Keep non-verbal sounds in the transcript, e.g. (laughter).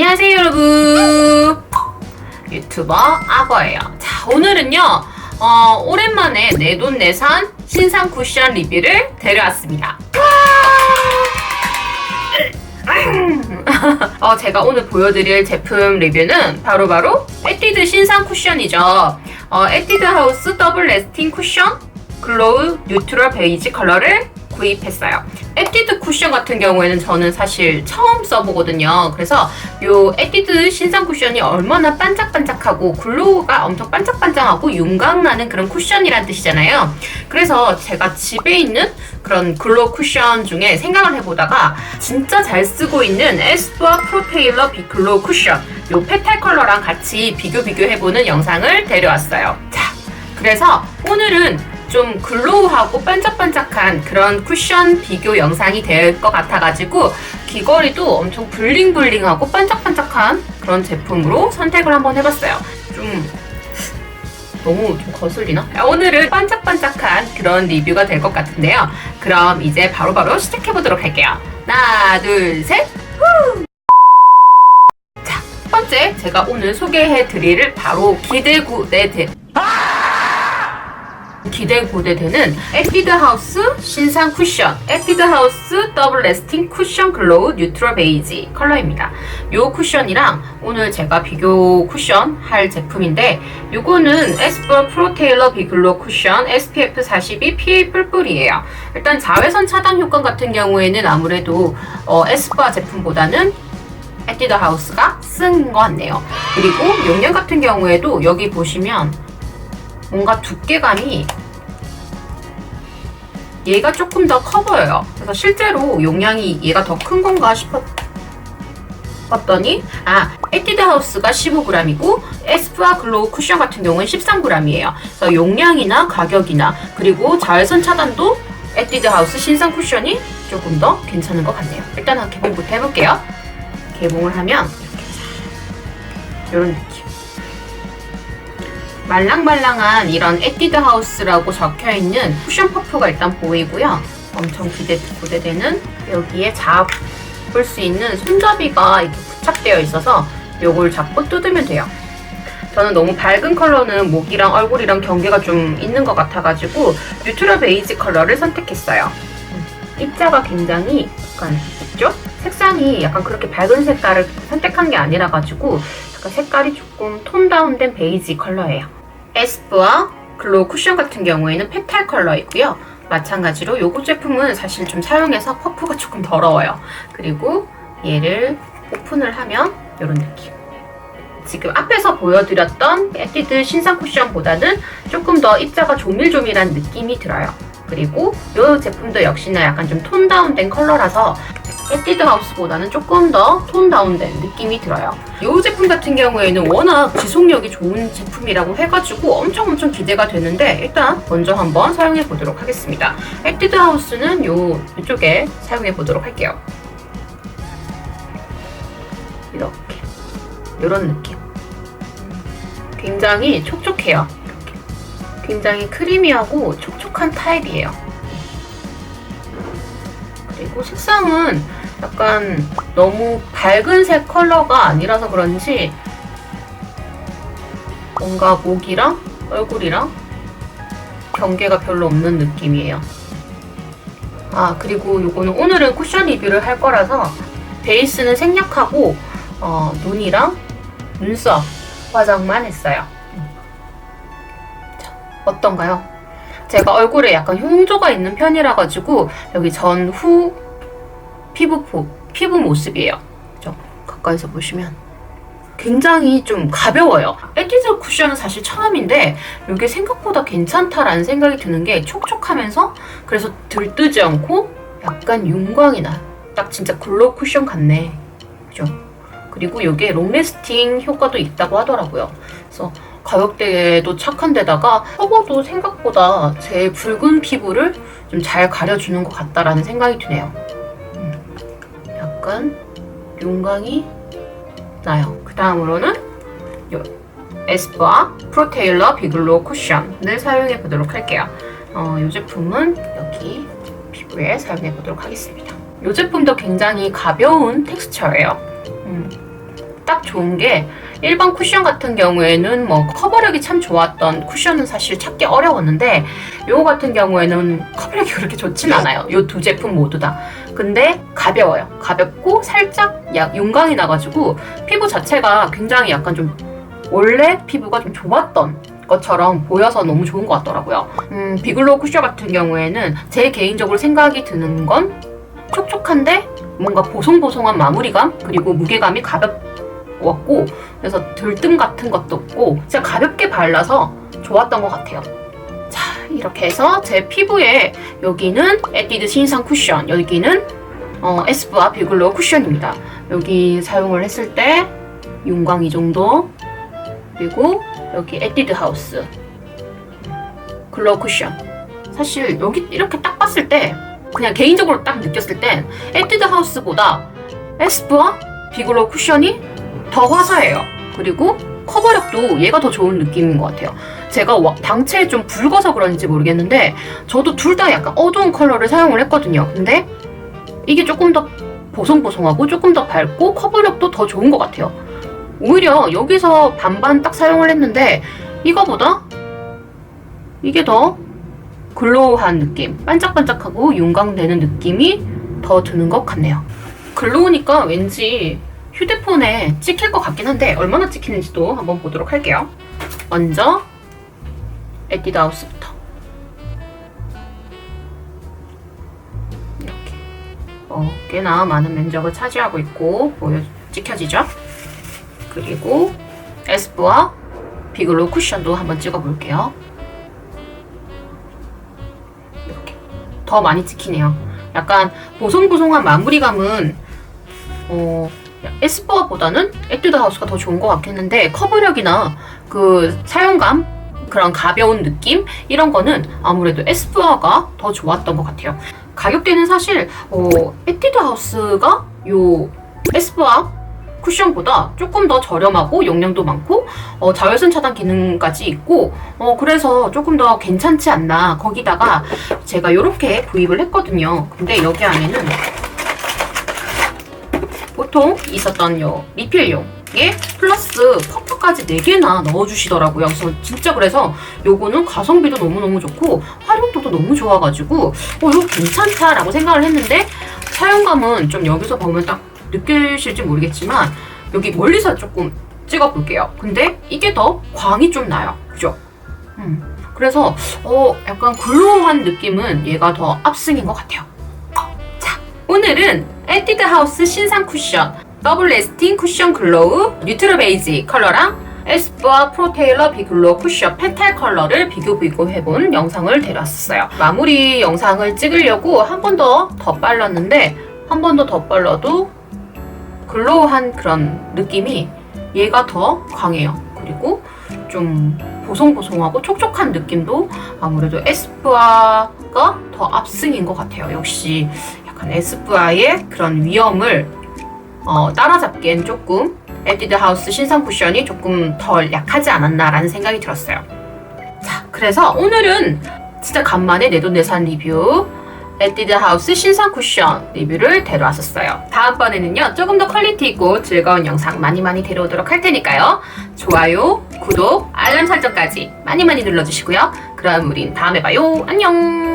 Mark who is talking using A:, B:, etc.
A: 안녕하세요 여러분. 유튜버 악어예요. 자 오늘은요 어, 오랜만에 내돈내산 신상 쿠션 리뷰를 데려왔습니다. (laughs) 어, 제가 오늘 보여드릴 제품 리뷰는 바로바로 에뛰드 신상 쿠션이죠. 어, 에뛰드 하우스 더블 레스팅 쿠션 글로우 뉴트럴 베이지 컬러를 구입했어요. 에뛰드 쿠션 같은 경우에는 저는 사실 처음 써보거든요. 그래서 요 에뛰드 신상 쿠션이 얼마나 반짝반짝하고 글로우가 엄청 반짝반짝하고 윤곽나는 그런 쿠션이란 뜻이잖아요. 그래서 제가 집에 있는 그런 글로우 쿠션 중에 생각을 해보다가 진짜 잘 쓰고 있는 에스쁘아 프로테일러 비글로우 쿠션 요 페탈 컬러랑 같이 비교 비교해보는 영상을 데려왔어요. 자, 그래서 오늘은 좀 글로우하고 반짝반짝한 그런 쿠션 비교 영상이 될 것 같아가지고 귀걸이도 엄청 블링블링하고 반짝반짝한 그런 제품으로 선택을 한번 해봤어요. 좀 너무 좀 거슬리나? 오늘은 반짝반짝한 그런 리뷰가 될 것 같은데요. 그럼 이제 바로바로 시작해보도록 할게요. 하나, 둘, 셋! 후! 자, 첫 번째 제가 오늘 소개해드릴 바로 기대구대 대... 기대 고대되는 에뛰드 하우스 신상 쿠션 에뛰드 하우스 더블 레스팅 쿠션 글로우 뉴트럴 베이지 컬러입니다. 이 쿠션이랑 오늘 제가 비교 쿠션 할 제품인데 이거는 에스쁘아 프로테일러 비글로 쿠션 SPF 42 PA 뿔뿔이에요. 일단 자외선 차단 효과 같은 경우에는 아무래도 어, 에스쁘아 제품보다는 에뛰드 하우스가 쓴 것 같네요. 그리고 용량 같은 경우에도 여기 보시면 뭔가 두께감이 얘가 조금 더 커 보여요. 그래서 실제로 용량이 얘가 더 큰 건가 싶었더니 아 에뛰드 하우스가 15g이고 에스쁘아 글로우 쿠션 같은 경우는 13g이에요. 그래서 용량이나 가격이나 그리고 자외선 차단도 에뛰드 하우스 신상 쿠션이 조금 더 괜찮은 것 같네요. 일단 개봉부터 해볼게요. 개봉을 하면 이렇게 이런. 말랑말랑한 이런 에뛰드 하우스라고 적혀있는 쿠션 퍼프가 일단 보이고요. 엄청 기대 고대되는 여기에 잡을 수 있는 손잡이가 이렇게 부착되어 있어서 이걸 잡고 뜯으면 돼요. 저는 너무 밝은 컬러는 목이랑 얼굴이랑 경계가 좀 있는 것 같아가지고 뉴트럴 베이지 컬러를 선택했어요. 입자가 굉장히 약간 있죠? 색상이 약간 그렇게 밝은 색깔을 선택한 게 아니라 가지고 약간 색깔이 조금 톤 다운된 베이지 컬러예요. 에스쁘아 글로우 쿠션 같은 경우에는 페탈 컬러이고요. 마찬가지로 요거 제품은 사실 좀 사용해서 퍼프가 조금 더러워요. 그리고 얘를 오픈을 하면 이런 느낌. 지금 앞에서 보여드렸던 에뛰드 신상 쿠션보다는 조금 더 입자가 조밀조밀한 느낌이 들어요. 그리고 이 제품도 역시나 약간 좀 톤 다운된 컬러라서 에뛰드 하우스보다는 조금 더 톤 다운된 느낌이 들어요. 이 제품 같은 경우에는 워낙 지속력이 좋은 제품이라고 해가지고 엄청 엄청 기대가 되는데 일단 먼저 한번 사용해 보도록 하겠습니다. 에뛰드 하우스는 요 이쪽에 사용해 보도록 할게요. 이렇게 이런 느낌. 굉장히 촉촉해요. 굉장히 크리미하고 촉촉한 타입이에요. 그리고 색상은 약간 너무 밝은 색 컬러가 아니라서 그런지 뭔가 목이랑 얼굴이랑 경계가 별로 없는 느낌이에요. 아 그리고 이거는 오늘은 쿠션 리뷰를 할 거라서 베이스는 생략하고 어, 눈이랑 눈썹 화장만 했어요. 자, 어떤가요? 제가 얼굴에 약간 흉조가 있는 편이라 가지고 여기 전후 피부포, 피부 모습이에요. 좀 가까이서 보시면 굉장히 좀 가벼워요. 에뛰드 쿠션은 사실 처음인데 이게 생각보다 괜찮다라는 생각이 드는 게 촉촉하면서 그래서 들뜨지 않고 약간 윤광이 나요. 딱 진짜 글로우 쿠션 같네. 그죠? 그리고 이게 롱래스팅 효과도 있다고 하더라고요. 그래서 가격대도 착한 데다가 커버도 생각보다 제 붉은 피부를 좀 잘 가려주는 것 같다라는 생각이 드네요. 약간 윤광이 나요. 그 다음으로는 에스쁘아 프로테일러 비글로 쿠션을 사용해 보도록 할게요. 어, 이 제품은 여기 피부에 사용해 보도록 하겠습니다. 이 제품도 굉장히 가벼운 텍스처예요. 음, 딱 좋은 게 일반 쿠션 같은 경우에는 뭐 커버력이 참 좋았던 쿠션은 사실 찾기 어려웠는데 요거 같은 경우에는 커버력이 그렇게 좋진 않아요. 요 두 제품 모두 다. 근데 가벼워요. 가볍고 살짝 약 윤광이 나가지고 피부 자체가 굉장히 약간 좀 원래 피부가 좀 좋았던 것처럼 보여서 너무 좋은 것 같더라고요. 음, 비글로우 쿠션 같은 경우에는 제 개인적으로 생각이 드는 건 촉촉한데 뭔가 보송보송한 마무리감 그리고 무게감이 가볍 웠고 그래서 들뜸 같은 것도 없고 진짜 가볍게 발라서 좋았던 것 같아요. 자 이렇게 해서 제 피부에 여기는 에뛰드 신상 쿠션 여기는 어, 에스쁘아 비글로우 쿠션입니다. 여기 사용을 했을 때 윤광 이 정도 그리고 여기 에뛰드 하우스 글로우 쿠션 사실 여기 이렇게 딱 봤을 때 그냥 개인적으로 딱 느꼈을 땐 에뛰드 하우스보다 에스쁘아 비글로우 쿠션이 더 화사해요. 그리고 커버력도 얘가 더 좋은 느낌인 것 같아요. 제가 와- 당체에 좀 붉어서 그런지 모르겠는데 저도 둘 다 약간 어두운 컬러를 사용을 했거든요. 근데 이게 조금 더 보송보송하고 조금 더 밝고 커버력도 더 좋은 것 같아요. 오히려 여기서 반반 딱 사용을 했는데 이거보다 이게 더 글로우한 느낌, 반짝반짝하고 윤광되는 느낌이 더 드는 것 같네요. 글로우니까 왠지 휴대폰에 찍힐 것 같긴 한데 얼마나 찍히는지도 한번 보도록 할게요. 먼저 에뛰드 하우스부터 이렇게 어, 꽤나 많은 면적을 차지하고 있고 보여 찍혀지죠? 그리고 에스쁘아 비글로 쿠션도 한번 찍어볼게요. 이렇게 더 많이 찍히네요. 약간 보송보송한 마무리감은 어, 에스쁘아보다는 에뛰드 하우스가 더 좋은 것 같긴 한데 커버력이나 그 사용감 그런 가벼운 느낌 이런 거는 아무래도 에스쁘아가 더 좋았던 것 같아요. 가격대는 사실 어, 에뛰드 하우스가 요 에스쁘아 쿠션보다 조금 더 저렴하고 용량도 많고 어, 자외선 차단 기능까지 있고 어, 그래서 조금 더 괜찮지 않나 거기다가 제가 이렇게 구입을 했거든요 근데 여기 안에는 보통 있었던 요 리필용에 플러스 퍼프까지 4개나 넣어주시더라고요 그래서 진짜 그래서 요거는 가성비도 너무너무 좋고 활용도도 너무 좋아가지고 어 이거 괜찮다라고 생각을 했는데 사용감은 좀 여기서 보면 딱 느끼실지 모르겠지만 여기 멀리서 조금 찍어볼게요. 근데 이게 더 광이 좀 나요. 그죠? 음. 그래서 어 약간 글로우한 느낌은 얘가 더 압승인 것 같아요. 자, 오늘은 에뛰드 하우스 신상 쿠션 더블 레스팅 쿠션 글로우 뉴트럴 베이지 컬러랑 에스쁘아 프로테일러 비글로 쿠션 페탈 컬러를 비교 비교해본 영상을 데려왔어요. 마무리 영상을 찍으려고 한 번더 덧발랐는데 한 번더 덧발라도 글로우한 그런 느낌이 얘가 더 강해요. 그리고 좀 보송보송하고 촉촉한 느낌도 아무래도 에스쁘아가 더 압승인 것 같아요. 역시 약간 에스쁘아의 그런 위험을 어, 따라잡기엔 조금 에뛰드 하우스 신상 쿠션이 조금 덜 약하지 않았나라는 생각이 들었어요. 자, 그래서 오늘은 진짜 간만에 내돈내산 리뷰 에뛰드 하우스 신상 쿠션 리뷰를 데려왔었어요. 다음번에는요, 조금 더 퀄리티 있고 즐거운 영상 많이 많이 데려오도록 할 테니까요. 좋아요, 구독, 알람 설정까지 많이 많이 눌러주시고요. 그럼 우린 다음에 봐요. 안녕!